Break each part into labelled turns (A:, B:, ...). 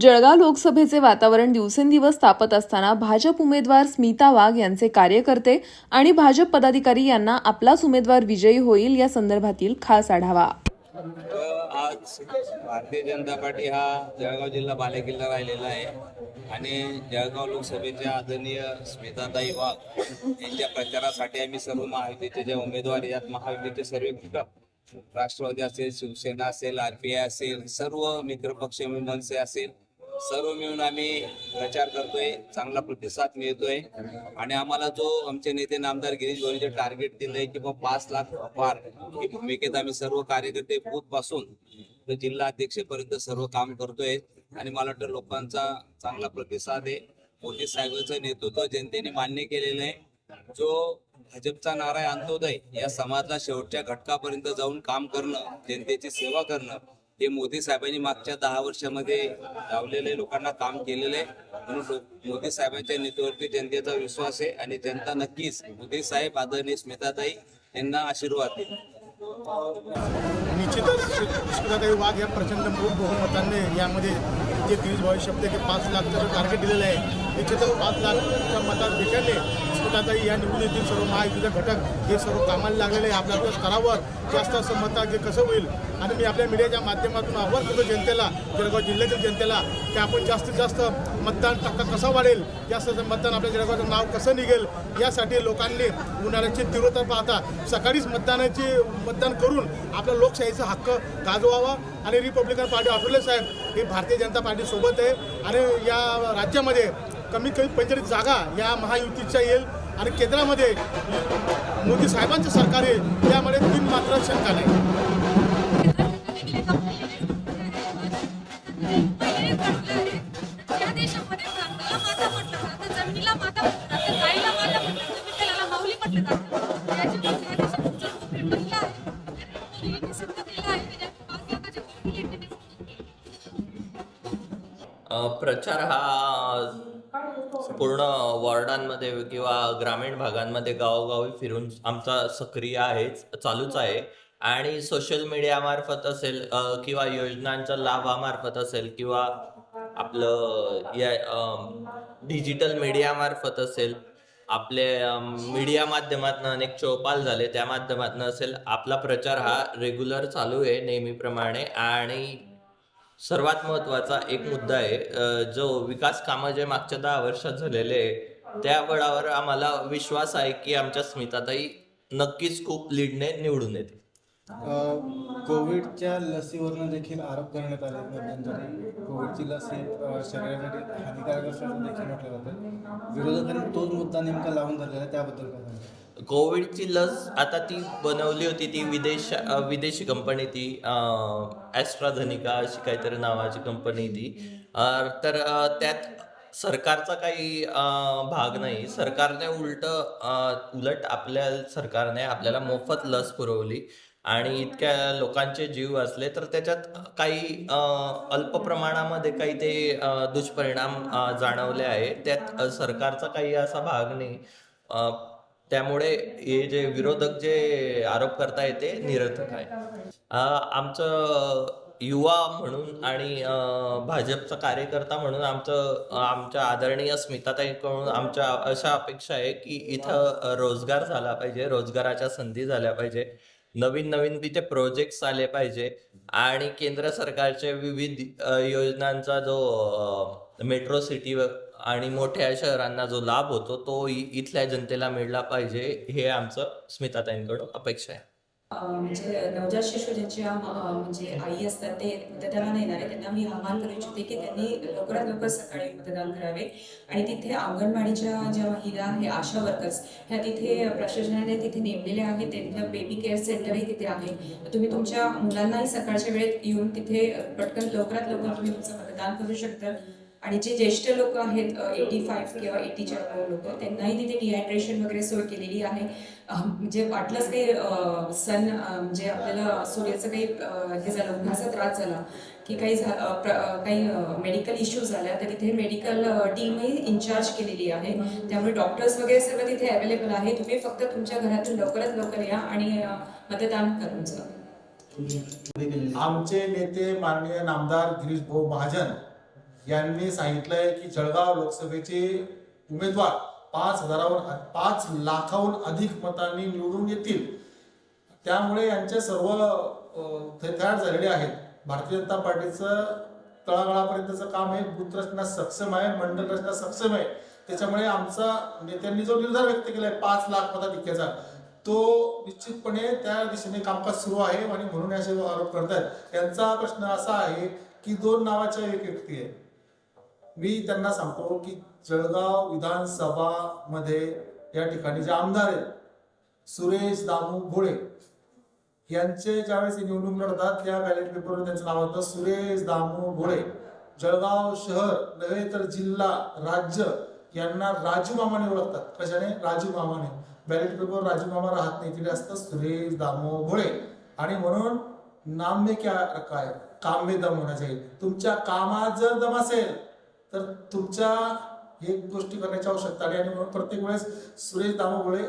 A: जळगाव लोकसभेचे वातावरण दिवसेंदिवस तापत असताना भाजप उमेदवार स्मिता वाघ यांचे कार्यकर्ते आणि भाजप पदाधिकारी यांना आपलाच उमेदवार विजयी होईल या संदर्भातील खास आढावा.
B: आज भारतीय जनता पार्टी हा जळगाव जिल्हा बालेकिल्ला राहिलेला आहे. आणि जळगाव लोकसभेच्या आदरणीय स्मिताताई वाघ यांच्या प्रचारासाठी आम्ही सर्व महायुतीचे जे उमेदवार यात महायुतीचे सर्व घटक राष्ट्रवादी असेल शिवसेना असेल आरपीआय असेल सर्व मित्रपक्ष मनसे असेल सर्व मिळून आम्ही प्रचार करतोय चांगला प्रतिसाद मिळतोय. आणि आम्हाला जो आमचे नेते नामदार गिरीश भाऊनी टार्गेट दिलंय की बा पाच लाख पार ही भूमिकेत आम्ही सर्व कार्यकर्ते बूथपासून तर जिल्हा अध्यक्षपर्यंत सर्व काम करतोय. आणि मला वाटतं लोकांचा चांगला प्रतिसाद आहे. मोदी साहेबांचं नेतृत्व जनतेने मान्य केलेलं आहे. जो भाजपचा नारा आहे अंत्योदय या समाजाला शेवटच्या घटकापर्यंत जाऊन काम करणं जनतेची सेवा करणं हे मोदी साहेबांनी मागच्या दहा वर्षामध्ये लावलेले लोकांना काम केलेलं. आहे म्हणून मोदी साहेबांच्या नेतृत्वावरती जनतेचा विश्वास आहे आणि जनता नक्कीच मोदी साहेब आदरणीय स्मिताताई यांना आशीर्वाद देईल.
C: निश्चितच स्मिताताई वाघ या प्रचंड बहु- बहुमतांनी यामध्ये जे तीस भाऊ शब्द की पाच लाखचं टार्गेट दिलेलं आहे. निश्चितच पाच लाखच्या मतात भेटले स्मिताताई या निवडून सर्व महायुतीचे घटक हे सर्व कामाला लागलेले आहे. आपल्या आपल्या स्तरावर जास्त असं जे कसं होईल? आणि मी आपल्या मीडियाच्या माध्यमातून आव्हान करतो जनतेला जळगाव जिल्ह्यातील जनतेला की आपण जास्तीत जास्त मतदान टक्का कसा वाढेल? जास्त मतदान आपल्या जळगावचं नाव कसं निघेल? यासाठी लोकांनी उन्हाळ्याची तीव्रता पाहता सकाळीच मतदानाची मतदान करून आपला लोकशाहीचा हक्क गाजवावा. आणि रिपब्लिकन पार्टी आठवले साहेब हे भारतीय जनता पार्टीसोबत आहे. आणि या राज्यामध्ये कमी कमी पंचेचाळीस जागा या महायुतीच्या येईल. आणि केंद्रामध्ये मोदी साहेबांचं सरकार येईल. यामध्ये तीन मात्र शंका नाही.
D: प्रचार हा पूर्ण वॉर्डांमध्ये किंवा ग्रामीण भागांमध्ये गावोगावी फिरून आमचा सक्रिय आहे चालूच आहे. आणि सोशल मीडियामार्फत असेल किंवा योजनांच्या लाभामार्फत असेल किंवा आपलं या डिजिटल मीडियामार्फत असेल आपले मीडिया माध्यमातून अनेक चौपाल झाले त्या माध्यमातून असेल आपला प्रचार हा रेग्युलर चालू आहे नेहमीप्रमाणे. आणि सर्वात महत्त्वाचा एक मुद्दा आहे जो विकास कामं जे मागच्या दहा वर्षात झालेले आहे त्या बळावर आम्हाला विश्वास आहे की आमच्या स्मिताताई नक्कीच खूप लीडने निवडून येते
E: कोविडच्या लसीवरनं देखील आरोप करण्यात आले मध्यंतरी कोविडची लस ही शरीरासाठी हानिकारक असल्याचं देखील म्हटलं जातं. विरोधकांनी तोच मुद्दा नेमका लावून धरलेला आहे त्याबद्दल काय
D: कोविडची लस आता ती बनवली होती ती विदेश विदेशी कंपनी ती ॲस्ट्राझनिका अशी काहीतरी नावाची कंपनी ती. तर त्यात सरकारचा काही भाग नाही. सरकारने उलट उलट आपल्या सरकारने आपल्याला मोफत लस पुरवली आणि इतक्या लोकांचे जीव असले तर त्याच्यात काही अल्प प्रमाणामध्ये काही ते दुष्परिणाम जाणवले आहे त्यात सरकारचा काही असा भाग नाही. त्यामुळे हे जे विरोधक जे आरोप करता ते निरर्थक आहे. आमचं युवा म्हणून आणि भाजपचा कार्यकर्ता म्हणून आमचं आमच्या आदरणीय स्मिताताईकडून आमच्या अशा अपेक्षा आहे की इथं रोजगार झाला पाहिजे रोजगाराच्या संधी झाल्या पाहिजे. नवीन नवीन तिथे प्रोजेक्ट्स आले पाहिजे आणि केंद्र सरकारच्या विविध योजनांचा जो मेट्रो सिटी आणि मोठ्या शहरांना जो लाभ होतो तो इथल्या जनतेला मिळला पाहिजे. हे आमचं स्मिताताईंकडून अपेक्षा आहे.
F: म्हणजे नवजात शिशू ज्यांच्या म्हणजे आई असतात ते मतदानाला येणार आहे त्यांना मी आवाहन करू इच्छिते की त्यांनी लवकरात लवकर सकाळी मतदान करावे. आणि तिथे अंगणवाडीच्या ज्या महिला आहे आशा वर्कर्स ह्या तिथे प्रशासनाने तिथे नेमलेल्या आहेत. त्यांचं बेबी केअर सेंटरही तिथे आहे तुम्ही तुमच्या मुलांनाही सकाळच्या वेळेत येऊन तिथे पटकन लवकरात लवकर तुम्ही तुमचं मतदान करू शकता. आणि जे ज्येष्ठ लोक आहेत एटी फाईव्ह किंवा एटीच्या लोक त्यांनाही तिथे डिहायड्रेशन वगैरे सोय केलेली आहे. म्हणजे वाटलंच काही सन सण म्हणजे आपल्याला सूर्याचं काही हे झालं उन्हाचा त्रास झाला की काही काही मेडिकल इश्यू झाल्या तर तिथे मेडिकल टीमही इन्चार्ज केलेली आहे. त्यामुळे डॉक्टर्स वगैरे सर्व तिथे अवेलेबल आहे. तुम्ही फक्त तुमच्या घरातून लवकरात लवकर या आणि मतदान करून जा.
G: आमचे नेते माननीय नामदार गिरीश भाऊ महाजन यांनी सांगितलंय की जळगाव लोकसभेचे उमेदवार पाच हजारावर पाच लाखाहून अधिक मतांनी निवडून येतील. त्यामुळे यांचे सर्व तयार झालेले आहेत. भारतीय जनता पार्टीचं तळागाळापर्यंतचं काम हे बूथ रचना सक्षम आहे. मंडल रचना सक्षम आहे. त्याच्यामुळे आमचा नेत्यांनी जो निर्धार व्यक्त केलाय पाच लाख मताधिक्याचा तो निश्चितपणे त्या दिशेने कामकाज सुरू आहे आणि म्हणून असे आरोप करतायत. यांचा प्रश्न असा आहे की दोन नावाच्या एक व्यक्ती आहे मी त्यांना सांगतो की जळगाव विधानसभा मध्ये या ठिकाणी जे आमदार आहेत सुरेश दामू भोळे यांचे ज्यावेळेस निवडणूक लढतात त्या बॅलेट पेपरवर त्यांचं नाव होतं सुरेश दामू भोळे जळगाव शहर नव्हे तर जिल्हा राज्य यांना राजू मामाने ओळखतात कशाने? राजू मामाने. बॅलेट पेपर राजू मामा राहत नाही तिथे असतं सुरेश दामो भोळे आणि म्हणून नाम्य क्या काय कामे दम होण्याचे तुमच्या कामात जर दम असेल तर तुमच्या हे गोष्टी करण्याची आवश्यकता आली आणि म्हणून प्रत्येक वेळेस सुरेश दामो भोळे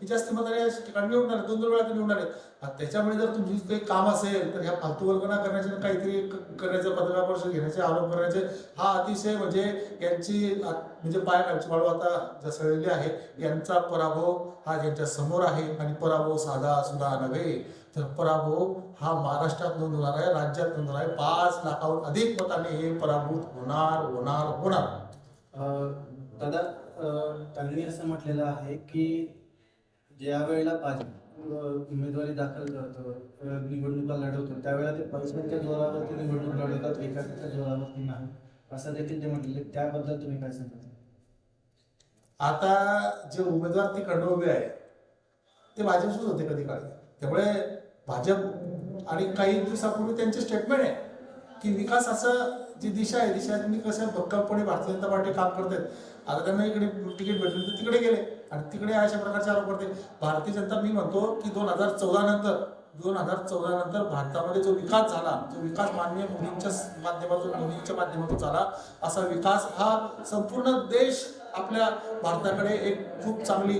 G: हे जास्त मताने या ठिकाणी निवडणार आले दोन दोन वेळा ते निवडून आले त्याच्यामुळे जर तुमची काही काम असेल तर ह्या फालतू कल्पना करण्याचे काहीतरी करण्याचे पत्रकार परिषद घेण्याचे आरोप करण्याचे हा अतिशय म्हणजे यांची म्हणजे पायाखालची वाळू आता जसळलेली आहे. यांचा पराभव हा यांच्या समोर आहे. आणि पराभव साधा सुद्धा नव्हे. तर पराभव हा महाराष्ट्रात नोंद होणार आहे राज्यात नोंद होणार आहे. पाच लाखाहून अधिक मतांनी हे पराभूत होणार होणार होणार.
E: दादा त्यांनी असं म्हटलेलं आहे की ज्या वेळेला उमेदवारी दाखल करतो निवडणुका लढवतो त्यावेळेला ते पैशांच्या जोरावरती निवडणूक लढवतात विकासाच्या जोरावरती नाही. असं देखील ते म्हटलेले त्याबद्दल तुम्ही काय सांगता?
G: आता जे उमेदवार तिकडनं उभे आहे ते भाजपचेच होते कधी काळी. त्यामुळे भाजप आणि काही दिवसापूर्वी त्यांचे स्टेटमेंट आहे की विकास असं जी दिशा आहे दिशा कसं भक्कमपणे भारतीय जनता पार्टी काम करते आता त्यांना इकडे तिकीट भेटले तर तिकडे गेले आणि तिकडे अशा प्रकारचे आरोप करते भारतीय जनता मी म्हणतो की दोन हजार चौदा नंतर दोन हजार चौदा नंतर भारतामध्ये जो विकास झाला जो विकास मान्य मोदींच्या माध्यमातून मोदींच्या माध्यमातून झाला असा विकास हा संपूर्ण देश आपल्या भारताकडे एक खूप चांगली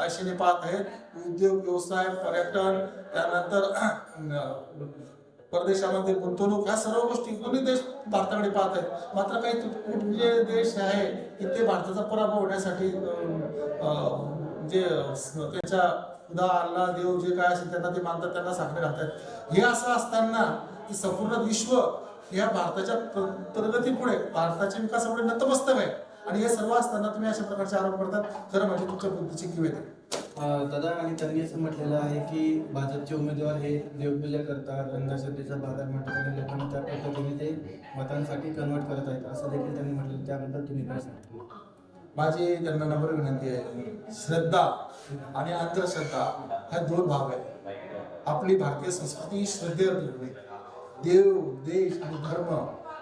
G: आशेने पाहत आहेत. उद्योग व्यवसाय पर्यटन त्यानंतर परदेशामध्ये गुंतवणूक ह्या सर्व गोष्टी दोन्ही देश भारताकडे पाहत आहेत. मात्र काही कुठले जे देश आहे की ते भारताचा पराभव होण्यासाठी जे त्यांच्या खुदा अल्ला देव जे काय असेल त्यांना ते मानतात त्यांना साखरे घालतात हे असं असताना की संपूर्ण विश्व या भारताच्या प्रगतीपुढे भारताच्या विकासापुढे नतमस्तक आहे. आणि हे सर्व असताना तुम्ही अशा प्रकारचे आरोप करतात? खरं म्हणजे तुमच्या बुद्धीची
E: अं, दादा आणि त्यांनी असं म्हटलेलं आहे की भाजपचे उमेदवार हे देवपूजा करतात अंधश्रद्धेचा बाजार म्हणतात आणि लोकांना त्या पद्धतीने ते मतांसाठी कन्वर्ट करत आहेत. असं देखील त्यांनी म्हटलं त्याबद्दल तुम्ही काय सांगता?
G: माझी त्यांना नम्र विनंती आहे. श्रद्धा आणि अंधश्रद्धा हा दोन भाग आहेत. आपली भारतीय संस्कृती ही श्रद्धेवर देव देश आणि धर्म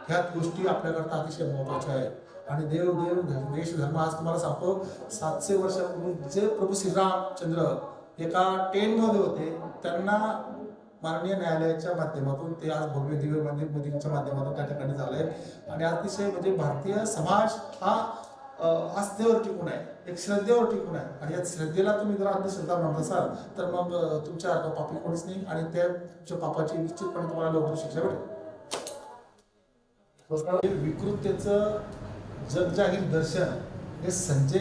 G: ह्या गोष्टी आपल्याकरता अतिशय महत्त्वाच्या आहेत. आणि देव देव देश धर्म आज तुम्हाला सांगतो सातशे वर्षापूर्वी जे प्रभू श्रीरामचंद्र एका टेनमध्ये होते त्यांना माननीय न्यायालयाच्या माध्यमातून ते आज भव्य दिव्य मंदिर मोदींच्या माध्यमातून त्या ठिकाणी झालंय. आणि अतिशय म्हणजे भारतीय समाज हा आस्थेवर टिकून आहे? एक श्रद्धेवर टिकून आहे? आणि या श्रद्धेला तुम्ही जर अंधश्रद्धा म्हणत असाल तर मग तुमच्या तुमच्या पापी कोणीच नाही आणि त्या तुमच्या पापाची निश्चितपणे तुम्हाला लवकर शिक्षा भेटेल. विकृततेचं जगजाहीर दर्शन हे संजय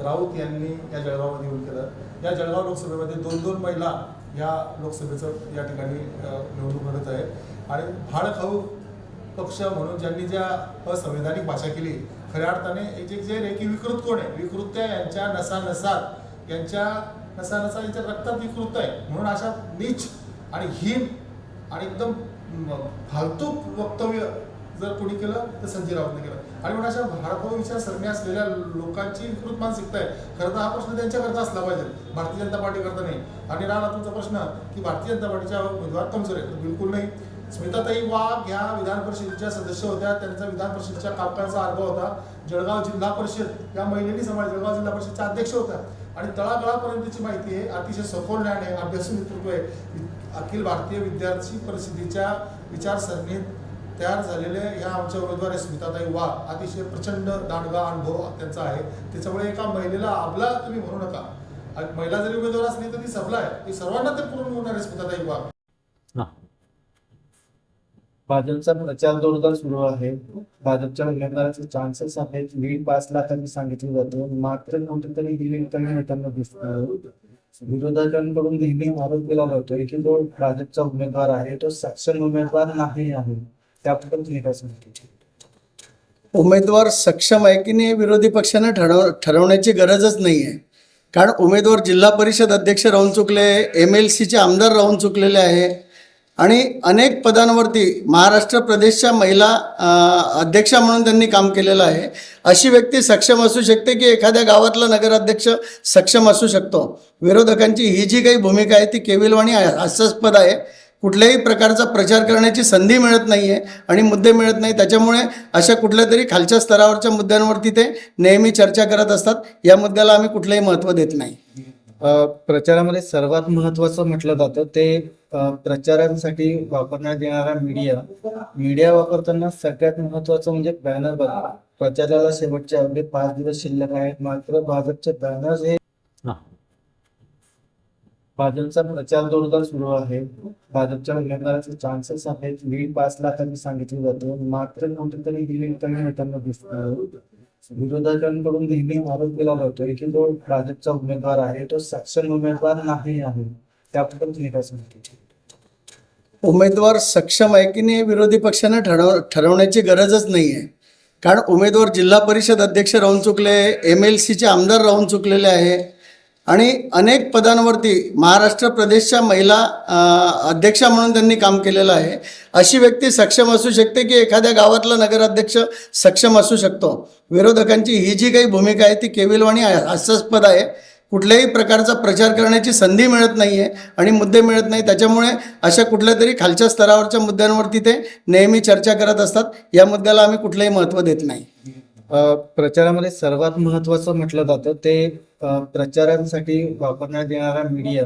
G: राऊत यांनी या जळगावमध्ये येऊन केलं. या जळगाव लोकसभेमध्ये दोन दोन महिला या लोकसभेचं या ठिकाणी निवडणूक लढत आहे. आणि भाडखाऊ पक्ष म्हणून ज्यांनी ज्या असंवैधानिक भाषा केली खऱ्या अर्थाने एक एक जे रे की विकृत कोण आहे? विकृत्या यांच्या नसानसात. यांच्या नसानसा यांच्या रक्तात विकृत आहे. म्हणून अशा नीच आणि हीन आणि एकदम म, फालतू वक्तव्य जर कोणी केलं तर संजय राऊतने केलं. आणि म्हणून अशा भारतावर विचारसरणी असलेल्या लोकांची विकृत मानसिकता आहे. खरं तर हा प्रश्न त्यांच्याकरता असला पाहिजे. भारतीय जनता पार्टी करता नाही. आणि राहिला तुमचा प्रश्न की भारतीय जनता पार्टीच्या उमेदवार कमजोर आहे बिलकुल नाही. स्मिताताई वाघ ह्या विधान परिषदेच्या सदस्य होत्या. त्यांचा विधान परिषदेच्या कामकाजाचा अनुभव होता. जळगाव जिल्हा परिषद या महिलेनी समाज जळगाव जिल्हा परिषदच्या अध्यक्ष होत्या. आणि तळागाळापर्यंतची माहिती आहे. अतिशय सखोल ज्ञान आहे. अभ्यासू नेतृत्व आहे. अखिल भारतीय विद्यार्थी परिषदेच्या विचारसरणीत तयार झालेले ह्या आमच्या उमेदवार आहे स्मिताताई वाघ. अतिशय प्रचंड दांडगा अनुभव त्यांचा आहे. त्याच्यामुळे एका महिलेला आपला तुम्ही म्हणू नका. महिला जरी उमेदवार असली तर ती सबला आहे. ती सर्वांना ते पूर्ण होणार आहे स्मिताताई वाघ.
E: भाजपचा प्रचार जोरदार सुरू आहे. भाजपच्या उमेदवाराचे चान्सेस आहेत. लीड पाच लाखांनी सांगितलं जातं. मात्र कुठेतरी ही लीड कमी होताना दिसतं. विरोधकांकडून नेहमी आरोप केला जातोय की जो भाजपचा उमेदवार आहे तो सक्षम उमेदवार नाही आहे. त्याबद्दल तुम्ही काय
H: उमेदवार सक्षम आहे की नाही विरोधी पक्षाने ठरव ठरवण्याची गरजच नाही आहे कारण उमेदवार जिल्हा परिषद अध्यक्ष राहून चुकले एम एल सीचे आमदार राहून चुकलेले आहे आणि अनेक पदांवरती महाराष्ट्र प्रदेशच्या महिला अध्यक्षा म्हणून त्यांनी काम केलेलं आहे. अशी व्यक्ती सक्षम असू शकते की एखाद्या गावातला नगराध्यक्ष सक्षम असू शकतो. विरोधकांची ही जी काही भूमिका आहे ती केविलवाणी हास्यास्पद आहे. कुठल्याही प्रकारचा प्रचार करण्याची संधी मिळत नाही आहे आणि मुद्दे मिळत नाही. त्याच्यामुळे अशा कुठल्या तरी खालच्या स्तरावरच्या मुद्द्यांवरती ते नेहमी चर्चा करत असतात. या मुद्द्याला आम्ही कुठलंही महत्त्व देत नाही.
E: अ, प्रचारामध्ये सर्वात महत्वाचं म्हटलं जातं ते प्रचारांसाठी वापरण्यात येणारा मीडिया. मीडिया वापरताना सगळ्यात महत्वाचं म्हणजे बॅनर बघा प्रचाराला शेवटचे अवघे पाच दिवस शिल्लक आहेत. मात्र भाजपचे बॅनर्स हे. भाजपचा प्रचार जोरदार सुरू आहे. भाजपच्या उमेदवाराचे चान्सेस आहेत. लीड पाच लाखांनी सांगितलं जातं. मात्र कुठेतरी ही लीड कमी होताना दिसत. विरोधकांकडून नेहमी आरोप केला जातोय की जो भाजपचा उमेदवार आहे तो सक्षम उमेदवार नाही आहे. त्याबद्दल तुम्ही काय सांगते?
H: उमेदवार सक्षम आहे की नाही विरोधी पक्षांना ठरव ठरवण्याची गरजच नाही आहे कारण उमेदवार जिल्हा परिषद अध्यक्ष राहून चुकले एम एल सीचे आमदार राहून चुकलेले आहे. आणि अनेक पदांवरती महाराष्ट्र प्रदेशच्या महिला अध्यक्षा म्हणून त्यांनी काम केलेलं आहे. अशी व्यक्ती सक्षम असू शकते की एखाद्या गावातला नगराध्यक्ष सक्षम असू शकतो? विरोधकांची ही जी काही भूमिका आहे ती केविलवाणी हास्यास्पद आहे. कुठल्याही प्रकारचा प्रचार करण्याची संधी मिळत नाही आहे आणि मुद्दे मिळत नाही त्याच्यामुळे अशा कुठल्या तरी खालच्या स्तरावरच्या मुद्द्यांवरती ते नेहमी चर्चा करत असतात. या मुद्द्याला आम्ही कुठलंही महत्त्व देत नाही.
E: प्रचारामध्ये सर्वात महत्वाचं म्हटलं जातं ते प्रचारांसाठी वापरण्यात येणारा मीडिया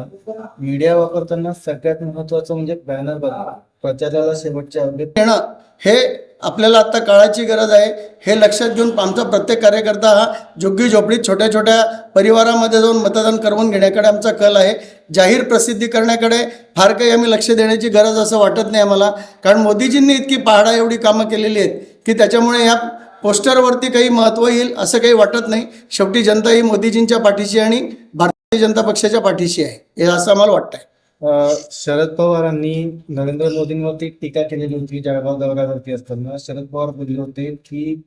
E: मीडिया वापरताना सगळ्यात महत्वाचं म्हणजे बॅनर बघा प्रचाराला शेवटच्या अवघे
H: येणं हे आपल्याला आता काळाची गरज आहे. हे लक्षात घेऊन आमचा प्रत्येक कार्यकर्ता हा झुग्गी झोपडीत छोट्या छोट्या परिवारामध्ये जाऊन मतदान करवून घेण्याकडे आमचा कल आहे. जाहीर प्रसिद्धी करण्याकडे फार काही आम्ही लक्ष देण्याची गरज असं वाटत नाही आम्हाला. कारण मोदीजींनी इतकी पहाडा एवढी कामं केलेली आहेत की त्याच्यामुळे ह्या पोस्टरवरती काही महत्त्व येईल असं काही वाटत नाही. शेवटी जनता ही मोदीजींच्या पाठीशी आणि भारतीय जनता पक्षाच्या पाठीशी आहे. हे असं आम्हाला वाटतंय.
E: शरद पवारांनी नरेंद्र मोदींवरती टीका केलेली होती जळगाव दौऱ्यावरती असताना. शरद पवार बोलले होते की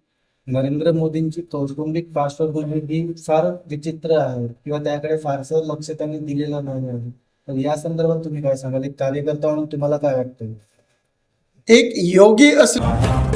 E: नरेंद्र मोदींची कौटुंबिक पार्श्वभूमी ही फार विचित्र आहे किंवा त्याकडे फारसं लक्ष त्यांनी दिलेलं नाही आहे. तर या संदर्भात तुम्ही काय सांगाल? एक कार्यकर्ता म्हणून तुम्हाला काय वाटतं
H: एक योगी असले